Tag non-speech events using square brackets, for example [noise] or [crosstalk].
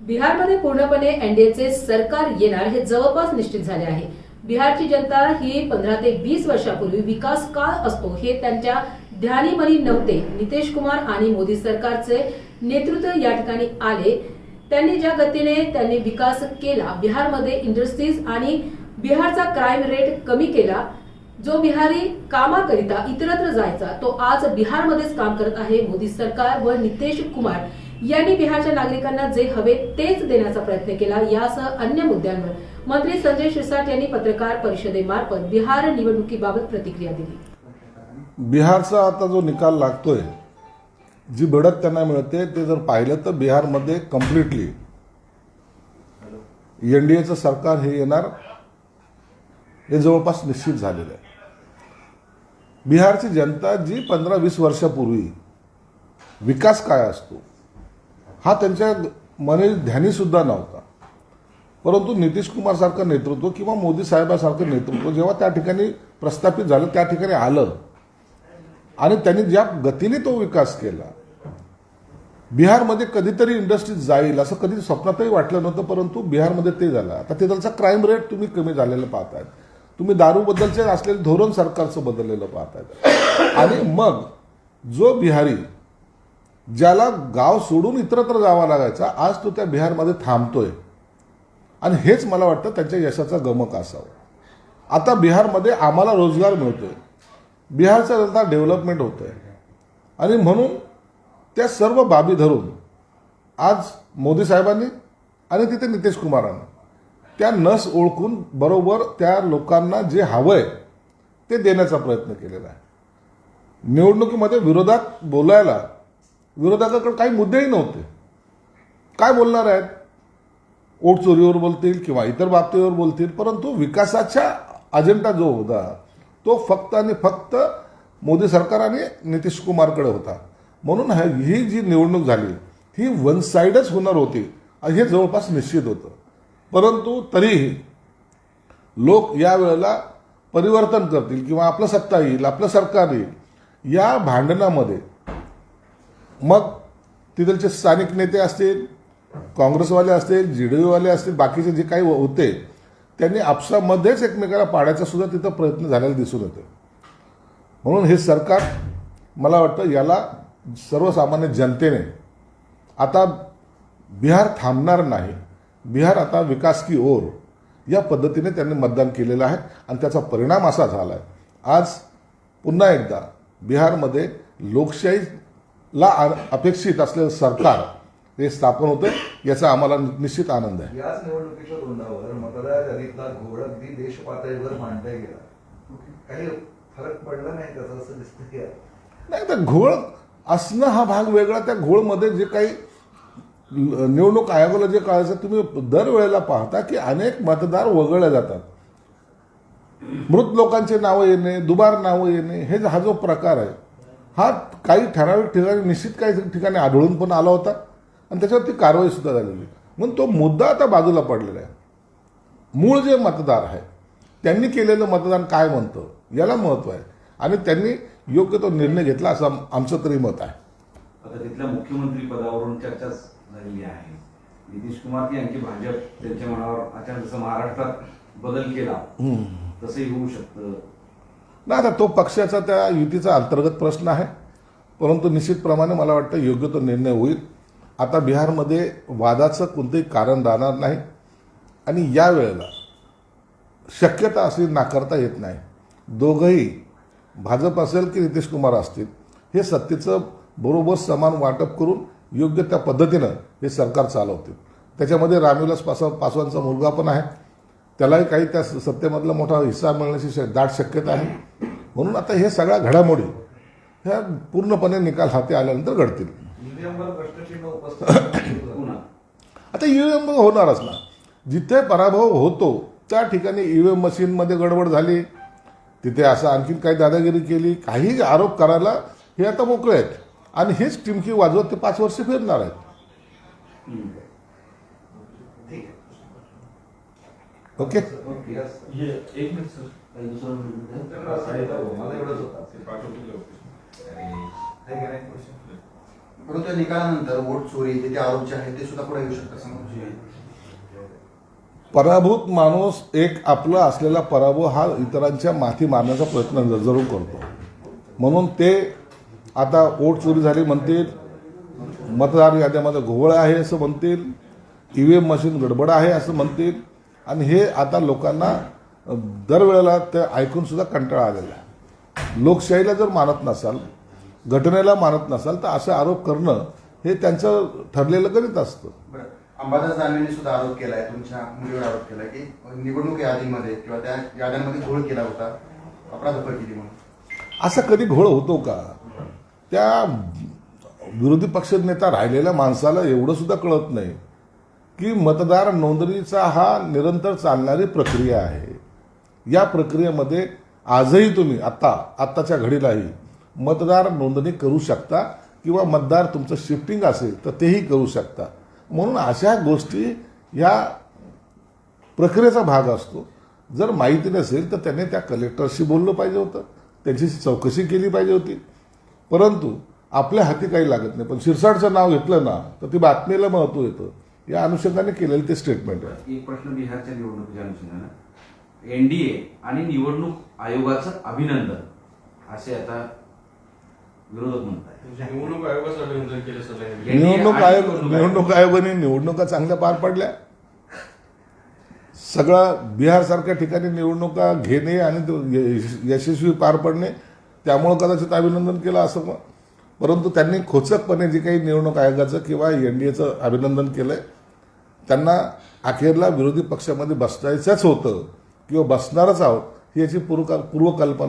बिहारमध्ये पूर्णपणे एनडीएचे सरकार येणार हे जवळपास निश्चित झाले आहे. बिहारची जनता ही पंधरा ते वीस वर्षापूर्वी विकास का असतो हे त्यांच्या ध्यानीमनी नव्हते. नितेश कुमार आणि मोदी सरकारचे नेतृत्व या ठिकाणी आले. त्यांनी ज्या गतीने त्यांनी विकास केला बिहारमध्ये इंडस्ट्रीज आणि बिहारचा क्राईम रेट कमी केला जो बिहारी कामाकरिता इतरत्र जायचा तो आज बिहारमध्येच काम करत आहे मोदी सरकार व नितेश कुमार. यांनी बिहारच्या नागरिकांना जे हवे तेच देण्याचा प्रयत्न केला यासह अन्य मुद्द्यांवर मंत्री संजय शिरसाट यांनी पत्रकार परिषदेमार्फत बिहार निवडणुकीबाबत प्रतिक्रिया दिली. बिहारचा आता जो निकाल लागतोय जी बढत त्यांना मिळते ते जर पाहिलं तर बिहारमध्ये कम्प्लिटली एनडीएचं सरकार हे येणार हे जवळपास निश्चित झालेलं आहे. बिहारची जनता जी पंधरा वीस वर्षापूर्वी विकास काय असतो हा त्यांच्या मने ध्यानीसुद्धा नव्हता. परंतु नितीश नेतृत्व किंवा मोदी साहेबासारखं नेतृत्व जेव्हा त्या ठिकाणी प्रस्थापित झालं त्या ठिकाणी आलं. आणि त्यांनी ज्या गतीने तो विकास केला बिहारमध्ये कधीतरी इंडस्ट्रीज जाईल असं कधी स्वप्नातही वाटलं नव्हतं परंतु बिहारमध्ये ते झालं. आता तिथलचा क्राईम रेट तुम्ही कमी झालेलं पाहतायत. तुम्ही दारूबद्दलचे असलेलं धोरण सरकारचं बदललेलं पाहतायत. आणि मग जो बिहारी ज्याला गाव सोडून इतरत्र जावा लागायचा आज तो त्या बिहारमध्ये थांबतोय. आणि हेच मला वाटतं त्यांच्या यशाचा गमक असावं. आता बिहारमध्ये आम्हाला रोजगार मिळतोय. बिहारचा जनता डेव्हलपमेंट होत आहे आणि म्हणून त्या सर्व बाबी धरून आज मोदी साहेबांनी आणि तिथे नितीश कुमारांनी त्या नस ओळखून बरोबर त्या लोकांना जे हवंय ते देण्याचा प्रयत्न केलेला आहे. निवडणुकीमध्ये विरोधात बोलायला विरोधकाकडे काही मुद्देही नव्हते. काय बोलणार आहेत? ओट चोरीवर बोलतील किंवा इतर बाबतीवर बोलतील परंतु विकासाचा अजेंडा जो होता तो फक्त आणि फक्त मोदी सरकार आणि नितीश कुमारकडे होता. म्हणून ही जी निवडणूक झाली ही वन साईडच होणार होती. हे जवळपास निश्चित होतं. परंतु तरीही लोक या वेळेला परिवर्तन करतील किंवा आपलं सत्ता येईल आपलं सरकार येईल या भांडणामध्ये मग तिथलचे स्थानिक नेते असतील काँग्रेसवाले असतील जी डी वाले असतील बाकीचे जे काही होते त्यांनी आपसामध्येच एकमेकाला पाडायचा सुद्धा तिथं प्रयत्न झालेला दिसून येतो म्हणून हे सरकार मला वाटतं याला सर्वसामान्य जनतेने आता बिहार थांबणार नाही. बिहार आता विकास की ओर या पद्धतीने त्यांनी मतदान केलेलं आहे आणि त्याचा परिणाम असा झाला आहे आज पुन्हा एकदा बिहारमध्ये लोकशाही आ- अपेक्षित असलेलं सरकार हे स्थापन होतं याचा आम्हाला निश्चित आनंद आहे. याच निवडणुकीच्या तोंडावर मतदार यादीतला घोळ अगदी देश पातळीवर मांडता गेला. काही फरक पडला नाही त्याचा असं दिसतंय नाही तर घोळ असणं हा भाग वेगळा त्या घोळमध्ये जे काही ल- निवडणूक आयोगाला जे कळायचं तुम्ही दरवेळेला पाहता की अनेक मतदार वगळले जातात. मृत लोकांचे नावं येणे दुबार नावं येणे हे हा जो प्रकार आहे हा काही ठराविक ठिकाणी निश्चित काही ठिकाणी आढळून पण आला होता. आणि त्याच्यावरती कारवाई सुद्धा झालेली. म्हणून तो मुद्दा आता बाजूला पडलेला आहे. मूळ जे मतदार आहे त्यांनी केलेलं मतदान काय म्हणतं याला महत्त्व आहे. आणि त्यांनी योग्य तो निर्णय घेतला असं आम- आमचं तरी मत आहे. आता तिथल्या मुख्यमंत्री पदावरून चर्चा झालेली आहे. नितीश कुमार यांची भाजप त्यांच्या मनावर अचानक जसं महाराष्ट्रात बदल केला तसंही होऊ शकतं. नाही आता तो पक्षाचा त्या युतीचा अंतर्गत प्रश्न आहे. परंतु निश्चितप्रमाणे मला वाटतं योग्य तो निर्णय होईल. आता बिहारमध्ये वादाचं कोणतंही कारण राहणार नाही. आणि या वेळेला शक्यता अशी नाकारता येत नाही. दोघंही भाजप असेल की नितीश कुमार असतील हे सत्तेचं बरोबर समान वाटप करून योग्य त्या पद्धतीनं हे सरकार चालवतील. त्याच्यामध्ये रामविलास पासवा पासवानचा मुलगा पण आहे. त्यालाही काही त्या सत्तेमधला मोठा हिस्सा मिळण्याची श- दाट शक्यता आहे. म्हणून आता हे सगळ्या घडामोडी ह्या पूर्णपणे निकाल हाती आल्यानंतर घडतील. ईव्हीएमवर प्रश्नचिन्ह उपस्थित पुन्हा [coughs] आता ईव्हीएम होणारच ना. जिथे पराभव होतो त्या ठिकाणी ईव्हीएम मशीनमध्ये गडबड झाली. तिथे असं आणखीन काही दादागिरी केली. काही आरोप करायला हे आता मोकळे आहेत. आणि हेच टिमकी वाजवत ते पाच वर्ष फिरणार आहेत. ठीक आहे. ओके. एक मिनिट सर? परंतु निकालानंतर वोट चोरी जे ते आरोप जे आहेत ते सुद्धा पुढे येऊ शकतात. पराभूत माणूस एक आपला असलेला पराभव हा इतरांच्या माथी मारण्याचा प्रयत्न जरूर करतो. म्हणून ते आता वोट चोरी झाली म्हणतील मतदार याद्यामध्ये घोळ आहे असं म्हणतील ईव्हीएम मशीन गडबड आहे असं म्हणतील आणि हे आता लोकांना दरवेळेला ते ऐकून सुद्धा कंटाळा आलेला आहे. लोकशाहीला जर मानत नसाल घटनेला मानत नसाल तर असे आरोप करणं हे त्यांचं ठरलेलं गणित असतं. अंबादास दानवेंनी सुद्धा आरोप केलाय तुमच्या मुलीवर आरोप केलाय की निवडणूक यादीमध्ये किंवा त्या याद्यांमध्ये घोळ केला होता अपराधपर केली म्हणून. असा कधी घोळ होतो का? त्या विरोधी पक्ष नेता राहिलेल्या माणसाला एवढं सुद्धा कळत नाही. की मतदार नोंदणीचा हा निरंतर चालणारी प्रक्रिया आहे. या प्रक्रियेमध्ये आजही तुम्ही आत्ता आत्ताच्या घडीलाही मतदार नोंदणी करू शकता किंवा मतदार तुमचं शिफ्टिंग असेल तर तेही करू शकता. म्हणून अशा गोष्टी या प्रक्रियेचा भाग असतो. जर माहिती नसेल तर त्याने त्या कलेक्टरशी बोललं पाहिजे होतं त्यांची चौकशी केली पाहिजे होती. परंतु आपल्या हाती काही लागत नाही. पण शिरसाटचं नाव घेतलं ना तर ती बातमीला महत्त्व येतं या अनुषंगाने केलेलं ते स्टेटमेंट आहे. एक प्रश्न बिहारच्या निवडणुकीच्या अनुषंगानं. एनडीए आणि निवडणूक आयोगाचं अभिनंदन असे आता विरोधक म्हणतात निवडणूक आयोगाचं अभिनंदन केलं सर यांनी. निवडणूक आणि आयोग निवडणूक आयोगाने निवडणुका चांगल्या पार पडल्या. सगळं बिहारसारख्या ठिकाणी निवडणुका घेणे आणि यशस्वी पार पडणे त्यामुळं कदाचित अभिनंदन केलं असं मग परंतु त्यांनी खोचकपणे जे काही निवडणूक आयोगाचं किंवा एन डी एचं अभिनंदन केलंय त्यांना अखेरला विरोधी पक्षामध्ये बसायचंच होतं. किंवा बसणारच आहोत ही याची पूर्वकाल पूर्वकल्पना